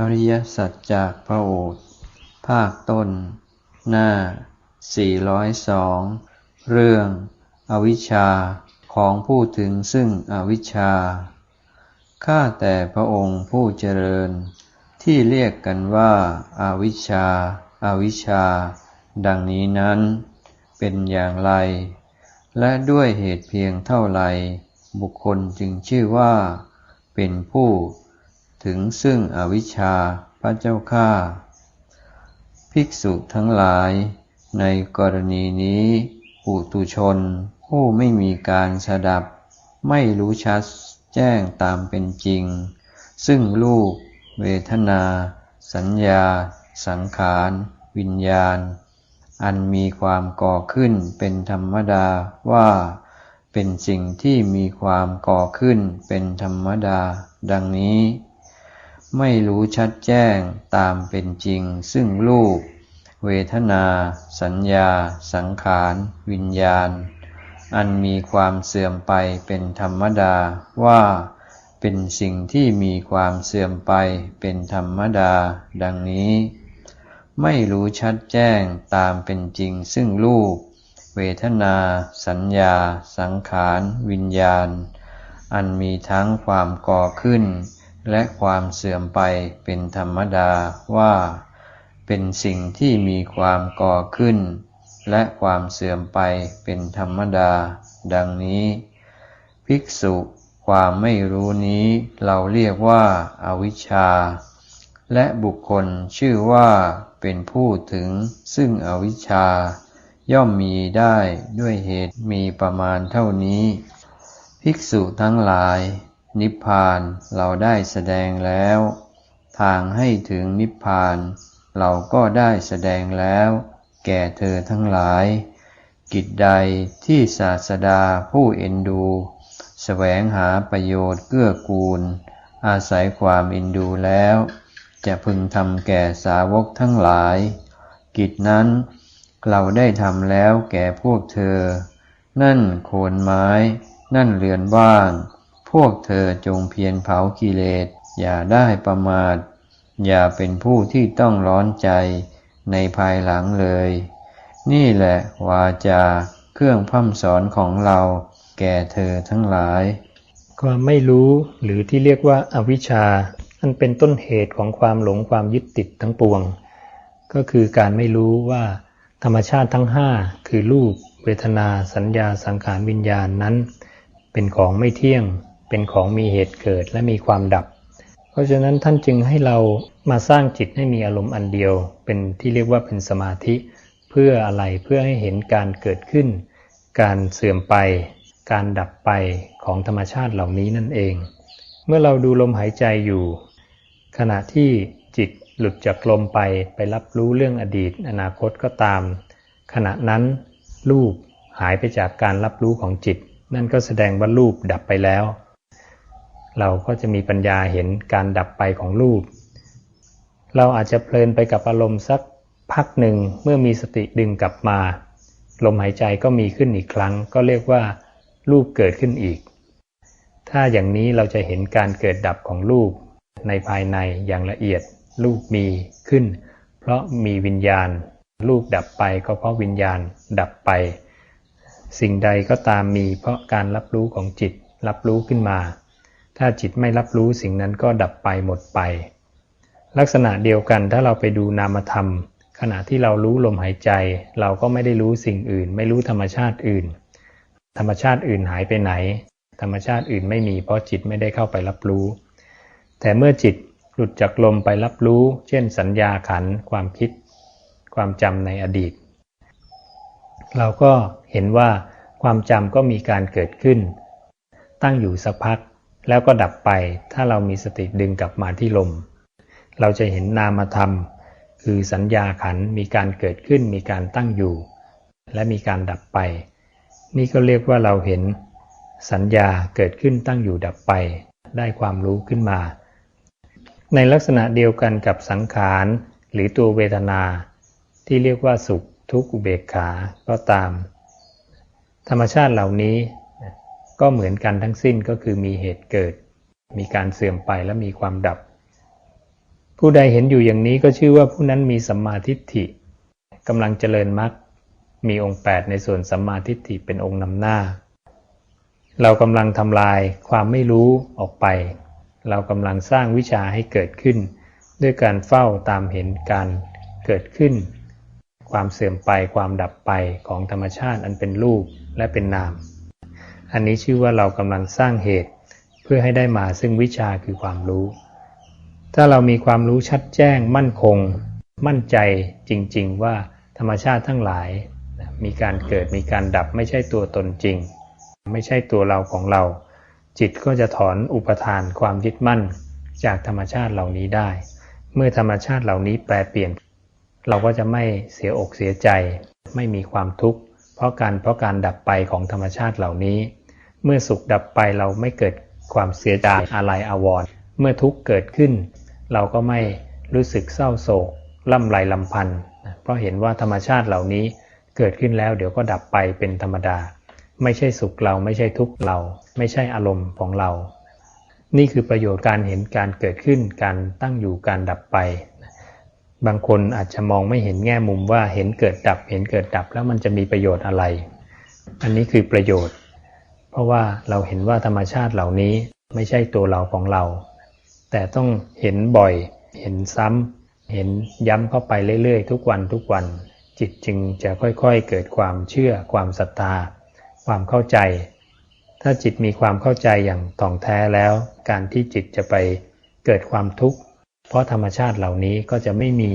อริยสัจจากพระโอษฐ์ภาคต้น หน้า 402 เรื่อง อวิชชาของผู้ถึงซึ่งอวิชชา ข้าแต่พระองค์ผู้เจริญ ที่เรียกกันว่าอาวิชชาอาวิชชา ดังนี้นั้น เป็นอย่างไร และด้วยเหตุเพียงเท่าไร บุคคลจึงชื่อว่า เป็นผู้ ถึงซึ่งอวิชชาพระเจ้าข้าภิกษุทั้งหลายในกรณีนี้ปุตุชน ผู้ไม่มีการสดับ ไม่รู้ชัดแจ้งตามเป็นจริง ซึ่งรูป เวทนา สัญญา สังขาร วิญญาณ อันมีความก่อขึ้นเป็นธรรมดาว่า เป็นสิ่งที่มีความก่อขึ้นเป็นธรรมดา ดังนี้ ไม่รู้ชัดแจ้งตามเป็นจริง ซึ่งรูป เวทนา สัญญา สังขาร วิญญาณ อันมีความเสื่อมไปเป็นธรรมดาว่าเป็นสิ่งที่มีความเสื่อมไปเป็นธรรมดา ดังนี้ ไม่รู้ชัดแจ้งตามเป็นจริง ซึ่งรูป เวทนา สัญญา สังขาร วิญญาณ อันมีทั้งความก่อขึ้น และความเสื่อมไปเป็นธรรมดาว่า เป็นสิ่งที่มีความก่อขึ้น และความเสื่อมไปเป็นธรรมดา ดังนี้ ภิกษุความไม่รู้นี้เราเรียกว่าอาวิชชา และบุคคลชื่อว่าเป็นผู้ถึงซึ่งอวิชชา ย่อมมีได้ด้วยเหตุมีประมาณเท่านี้ ภิกษุทั้งหลาย นิพพานเราได้แสดงแล้ว ทางให้ถึงนิพพาน เราก็ได้แสดงแล้ว แก่เธอทั้งหลาย กิจใดที่ศาสดาผู้เอ็นดูสแสวงหาประโยชน์เกื้อกูล อาศัยความเอ็นดูแล้ว จะพึงทำแก่สาวกทั้งหลาย กิจนั้นเราได้ทำแล้วแก่พวกเธอ นั่นโคนไม้ นั่นเรือนว่างพ วกเธอจงเพียรเผากิเลส อย่าได้ประมาท อย่าเป็นผู้ที่ต้องร้อนใจในภายหลังเลย นี่แหละวาจาเครื่องพัฒสอนของเราแก่เธอทั้งหลาย ความไม่รู้หรือที่เรียกว่าอาวิชชา อันเป็นต้นเหตุของความหลงความยึดติดทั้งปวง ก็คือการไม่รู้ว่าธรรมชาติทั้งห้าคือรูป เวทนา สัญญาสังขารวิญญาณนั้น เป็นของไม่เที่ยง เป็นของมีเหตุเกิดและมีความดับ เพราะฉะนั้นท่านจึงให้เรามาสร้างจิตให้มีอารมณ์อันเดียว เป็นที่เรียกว่าเป็นสมาธิ เพื่ออะไรเพื่อให้เห็นการเกิดขึ้น การเสื่อมไป การดับไปของธรรมชาติเหล่านี้นั่นเอง เมื่อเราดูลมหายใจอยู่ ขณะที่จิตหลุดจากลมไปไปรับรู้เรื่องอดีต อนาคตก็ตาม ขณะนั้น รูปหายไปจากการรับรู้ของจิต นั่นก็แสดงว่ารูปดับไปแล้ว เราก็จะมีปัญญาเห็นการดับไปของรูป เราอาจจะเพลินไปกับอารมณ์สักพักหนึ่งเมื่อมีสติดึงกลับมา ลมหายใจก็มีขึ้นอีกครั้ง ก็เรียกว่า รูปเกิดขึ้นอีก ถ้าอย่างนี้เราจะเห็นการเกิดดับของรูป ในภายในอย่างละเอียด รูปมีขึ้น เพราะมีวิญญาณ รูปดับไปก็เพราะวิญญาณดับไป สิ่งใดก็ตามมีเพราะการรับรู้ของจิตรับรู้ขึ้นมา ถ้าจิตไม่รับรู้สิ่งนั้นก็ดับไปหมดไป ลักษณะเดียวกันถ้าเราไปดูนามธรรม ขณะที่เรารู้ลมหายใจ เราก็ไม่ได้รู้สิ่งอื่น ไม่รู้ธรรมชาติอื่น ธรรมชาติอื่นหายไปไหน ธรรมชาติอื่นไม่มีเพราะจิตไม่ได้เข้าไปรับรู้ แต่เมื่อจิตหลุดจากลมไปรับรู้ เช่นสัญญาขัน ความคิด ความจำในอดีต เราก็เห็นว่าความจำก็มีการเกิดขึ้น ตั้งอยู่สักพัก แล้วก็ดับไปถ้าเรามีสติดึงกลับมาที่ลม เราจะเห็นนามธรรม คือสัญญาขันมีการเกิดขึ้นมีการตั้งอยู่ และมีการดับไป นี่ก็เรียกว่าเราเห็นสัญญาเกิดขึ้นตั้งอยู่ดับไป ได้ความรู้ขึ้นมา ในลักษณะเดียวกันกับสังขารหรือตัวเวทนา ที่เรียกว่าสุขทุกข์อุเบกขาก็ตาม ธรรมชาติเหล่านี้ ก็เหมือนกันทั้งสิ้นก็คือมีเหตุเกิด มีการเสื่อมไปและมีความดับ ผู้ใดเห็นอยู่อย่างนี้ก็ชื่อว่าผู้นั้นมีสัมมาทิฏฐิกำลังเจริญมรรคมีองค์ 8 ในส่วนสัมมาทิฏฐิเป็นองค์นำหน้า เรากำลังทำลายความไม่รู้ออกไป เรากำลังสร้างวิชาให้เกิดขึ้น ด้วยการเฝ้าตามเห็นการเกิดขึ้น ความเสื่อมไปความดับไปของธรรมชาติอันเป็นรูปและเป็นนาม อันนี้ชื่อว่าเรากำลังสร้างเหตุ เพื่อให้ได้มาซึ่งวิชาคือความรู้ ถ้าเรามีความรู้ชัดแจ้งมั่นคง มั่นใจจริง ๆ ว่าธรรมชาติทั้งหลาย มีการเกิดมีการดับไม่ใช่ตัวตนจริง ไม่ใช่ตัวเราของเรา จิตก็จะถอนอุปทานความยึดมั่น จากธรรมชาติเหล่านี้ได้ เมื่อธรรมชาติเหล่านี้แปลเปลี่ยน เราก็จะไม่เสียอกเสียใจ ไม่มีความทุกข์ เพราะการเพราะการดับไปของธรรมชาติเหล่านี้ เมื่อสุขดับไปเราไม่เกิดความเสียใจอะไรอาวรณ์เมื่อทุกข์เกิดขึ้น เราก็ไม่รู้สึกเศร้าโศกล่ำไรลำพันธ์เพราะเห็นว่าธรรมชาติเหล่านี้เกิดขึ้นแล้วเดี๋ยวก็ดับไปเป็นธรรมดา ไม่ใช่สุขเราไม่ใช่ทุกข์เรา ไม่ใช่อารมณ์ของเรา นี่คือประโยชน์การเห็นการเกิดขึ้นการตั้งอยู่การดับไป บางคนอาจจะมองไม่เห็นแง่มุมว่าเห็นเกิดดับ เห็นเกิดดับแล้วมันจะมีประโยชน์อะไร อันนี้คือประโยชน์ เพราะว่าเราเห็นว่าธรรมชาติเหล่านี้ไม่ใช่ตัวเราของเรา แต่ต้องเห็นบ่อย เห็นซ้ำเห็นย้ำเข้าไปเรื่อยๆ ทุกวันทุกวัน จิตจึงจะค่อยๆ เกิดความเชื่อ ความศรัทธา ความเข้าใจ ถ้าจิตมีความเข้าใจอย่างถ่องแท้แล้ว การที่จิตจะไปเกิดความทุกข์ เพราะธรรมชาติเหล่านี้ก็จะไม่มี